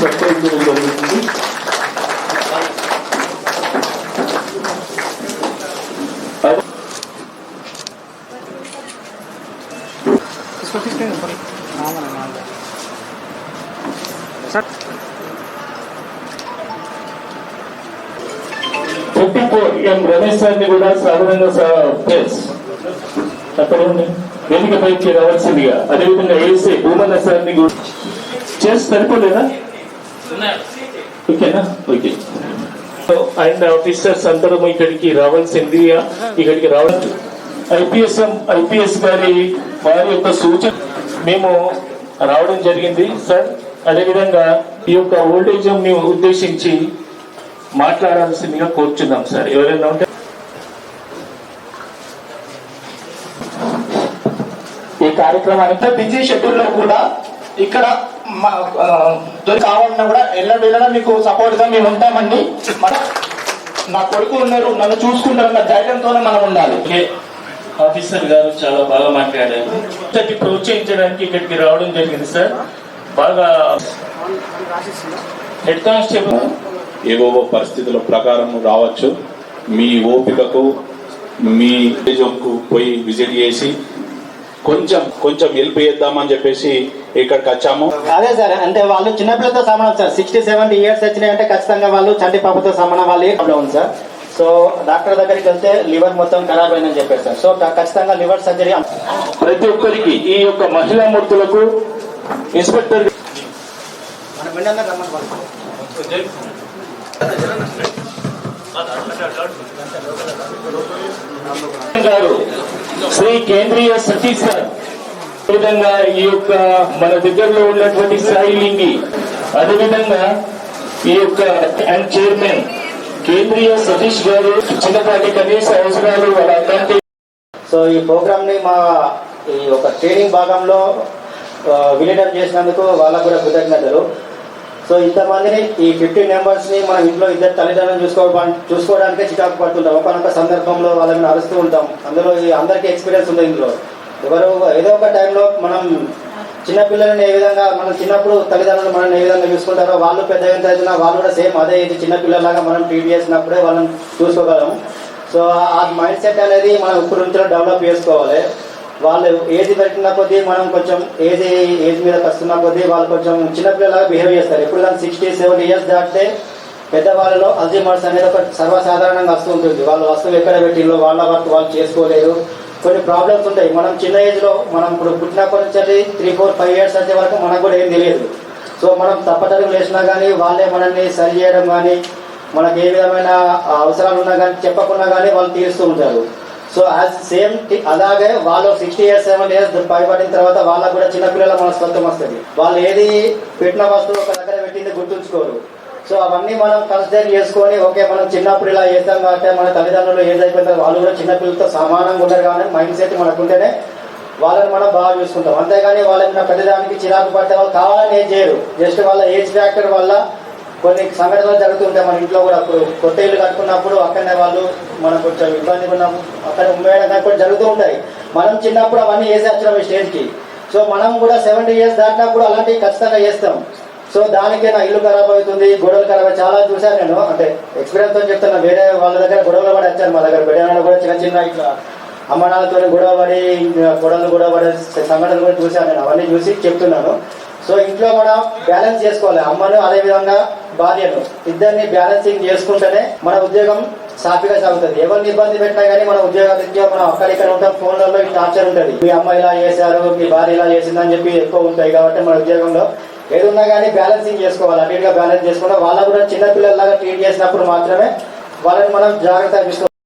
సత్కరించడం జరుగుతుంది fifty four ఎం రమేష్ సార్ని కూడా సాధారణంగా ప్లేస్ అక్కడ ఉంది. వేదిక పైకి రావాల్సిందిగా. అదేవిధంగా ఏసీ భూమన్న సార్ని కూడా చేసి సరిపోలేదా? ఓకేనా? ఓకే. అండ్ ఆఫీసర్స్ అందరం ఇక్కడికి రావాల్సింది ఇక్కడికి రావచ్చు. ఐపీఎస్ ఐపీఎస్ గారి వారి యొక్క సూచన మేము రావడం జరిగింది. సార్ అదేవిధంగా ఈ యొక్క ఓల్డేజ్ని ఉద్దేశించి మాట్లాడాల్సిందిగా కోరుచున్నాం సార్. ఎవరైనా ఉంటే. ఈ కార్యక్రమానికి ఇంత బిజీ షెడ్యూల్లో కూడా ఇక్కడ కావాలన్నా కూడా ఎల్ల వేళలా మీకు సపోర్ట్గా మేము ఉంటామండి. మన నా కొడుకు ఉన్నారు నన్ను చూసుకుంటారన్న ధైర్యంతోనే మనం ఉండాలి. ఓకే. ఆఫీసర్ గారు చాలా బాగా మాట్లాడారు. ఇంతటి ప్రోత్సహించడానికి ఇక్కడికి రావడం జరిగింది సార్. బాగా హెడ్ కానిస్టేబుల్ ఏవో పరిస్థితుల ప్రకారం రావచ్చు. మీ ఓపికకు మీ పోయి విజిట్ చేసి కొంచెం కొంచెం హెల్ప్ చేద్దామని చెప్పేసి ఇక్కడికి వచ్చాము. అదే సార్ అంటే వాళ్ళు చిన్నపిల్లలతో సమానం సార్. సిక్స్టీ సెవెంటీ ఇయర్స్ వచ్చినాయి అంటే ఖచ్చితంగా వాళ్ళు చంటి పాపతో సమానం వాళ్ళు ఏ ప్రాబ్లం ఉంది సార్? సో డాక్టర్ దగ్గరికి వెళ్తే లివర్ మొత్తం ఖరాబ్ అయిందని చెప్పారు సార్. సో ఖచ్చితంగా లివర్ సర్జరీ ప్రతి ఒక్కరికి ఈ యొక్క మహిళా మూర్తులకు ఇన్స్పెక్టర్ గారు శ్రీ కేంద్రీయ సతీష్ సార్ అదేవిధంగా ఈ యొక్క మన దగ్గరలో ఉన్నటువంటి సాయి లింగి అదేవిధంగా ఈ యొక్క అండ్ చైర్మన్ కేంద్రీయ సతీష్ గారు చిన్నపాటి కనీస అవసరాలు వాళ్ళ అట్లాంటి సో ఈ ప్రోగ్రామ్ని మా ఈ ఒక ట్రైనింగ్ భాగంలో విలీనం చేసినందుకు వాళ్ళకు కూడా కృతజ్ఞతలు. సో ఇంతమందిని ఈ ఫిఫ్టీన్ మెంబర్స్ని మనం ఇంట్లో ఇద్దరు తల్లిదండ్రులను చూసుకో చూసుకోవడానికే చికాకు పడుతుంటాం. ఒకనొక సందర్భంలో వాళ్ళని అరుస్తూ ఉంటాం. అందులో ఈ అందరికీ ఎక్స్పీరియన్స్ ఉంది ఇందులో. ఎవరు ఏదో ఒక టైంలో మనం చిన్నపిల్లలని ఏ విధంగా మనం చిన్నప్పుడు తల్లిదండ్రులు మనం ఏ విధంగా చూసుకుంటారో వాళ్ళు పెద్ద ఎంత అవుతున్నా వాళ్ళు కూడా సేమ్ అదే ఇది చిన్నపిల్లలాగా మనం ట్రీట్ చేసినప్పుడే వాళ్ళని చూసుకోగలం. సో ఆ మైండ్ సెట్ అనేది మనం ఇప్పుడు నుంచి డెవలప్ చేసుకోవాలి. వాళ్ళు ఏజ్ పెరిగిన కొద్దీ మనం కొంచెం ఏజ్ ఏజ్ మీద వస్తున్న కొద్దీ వాళ్ళు కొంచెం చిన్నపిల్లలాగా బిహేవ్ చేస్తారు. ఎప్పుడు కానీ సిక్స్టీ సెవెంటీ ఇయర్స్ దాటితే పెద్దవాళ్ళలో అల్జిమర్స్ అనేది ఒక సర్వసాధారణంగా వస్తూ ఉంటుంది. వాళ్ళు వస్తువు ఎక్కడ పెట్టిల్లో వాళ్ళ వర్క్ వాళ్ళు చేసుకోలేరు. కొన్ని ప్రాబ్లమ్స్ ఉంటాయి. మనం చిన్న ఏజ్లో మనం ఇప్పుడు పుట్టినప్పటి నుంచి త్రీ ఫోర్ ఫైవ్ ఇయర్స్ వచ్చే వరకు మనకు కూడా ఏం తెలియదు. సో మనం తప్పటడుగు లేచినా కానీ వాళ్ళే మనల్ని సరి చేయడం కానీ మనకి ఏ విధమైన అవసరాలు ఉన్నా కానీ చెప్పకుండా కానీ వాళ్ళు తీరుస్తూ ఉంటారు. సో యాజ్ సేమ్ అలాగే వాళ్ళు సిక్స్టీ ఇయర్స్ సెవెన్ ఇయర్స్ పైబడిన తర్వాత వాళ్ళకు కూడా చిన్నపిల్లల మనస్తత్వం వస్తుంది. వాళ్ళు ఏది పెట్టిన వస్తువు ఒక దగ్గర పెట్టింది గుర్తుంచుకోరు. సో అవన్నీ మనం కన్సిడర్ చేసుకొని ఓకే మనం చిన్నప్పుడు ఇలా చేస్తాం కాబట్టి మన తల్లిదండ్రులు ఏదైపోతారు వాళ్ళు కూడా చిన్నపిల్లలతో సమానంగా ఉంటారు కానీ మైండ్ సెట్ మనకు ఉంటేనే వాళ్ళని మనం బాగా చూసుకుంటాం. అంతేగాని వాళ్ళని పెద్దదానికి చిరాకు పడితే వాళ్ళు కావాలని ఏం చేయరు. జస్ట్ వాళ్ళ ఏజ్ ఫ్యాక్టర్ వల్ల కొన్ని సంఘటనలు జరుగుతుంటాయి మన ఇంట్లో కూడా. కొత్త ఇల్లు కట్టుకున్నప్పుడు అక్కడనే వాళ్ళు మనం కొంచెం ఇబ్బంది ఉన్నాం అక్కడ ఉమ్మేయడం కూడా జరుగుతూ ఉంటాయి. మనం చిన్నప్పుడు అవన్నీ వేసి వచ్చినాం ఈ స్టేజ్కి సో మనం కూడా సెవెంటీ ఇయర్స్ దాటినప్పుడు అలాంటివి ఖచ్చితంగా చేస్తాం. సో దానికే నా ఇల్లు ఖరాబ్ అవుతుంది గొడవలు ఖరాబ్ అయ్యి చాలా చూశాను నేను. అంటే ఎక్స్పీరియన్స్తో చెప్తున్నా వేరే వాళ్ళ దగ్గర గొడవలు పడి వచ్చాను మా దగ్గర. బిడ్డ కూడా చిన్న చిన్న ఇట్లా అమ్మనాలతో గొడవ పడి గొడవలు గొడవ పడే సంఘటనలు కూడా చూశాను నేను. అవన్నీ చూసి చెప్తున్నాను. సో ఇంట్లో మనం బ్యాలెన్స్ చేసుకోవాలి. అమ్మను అదే విధంగా భార్యను ఇద్దరిని బ్యాలెన్సింగ్ చేసుకుంటేనే మన ఉద్యోగం సాఫీగా సాగుతుంది. ఎవరిని ఇబ్బంది పెట్టినా కానీ మన ఉద్యోగం రీత్యా మనం అక్కడిక్కడ ఉంటాం ఫోన్లలో టార్చర్ ఉంటుంది. మీ అమ్మ ఇలా చేశారు మీ భార్య ఇలా చేసిందని చెప్పి ఎక్కువ ఉంటాయి కాబట్టి మన ఉద్యోగంలో ఏదున్నా కానీ బ్యాలెన్సింగ్ చేసుకోవాలి. అన్నిటిగా బ్యాలెన్స్ చేసుకుంటే వాళ్ళ కూడా చిన్న పిల్లల్లాగా ట్రీట్ చేసినప్పుడు మాత్రమే వాళ్ళని మనం జాగ్రత్తగా తీసుకోవాలి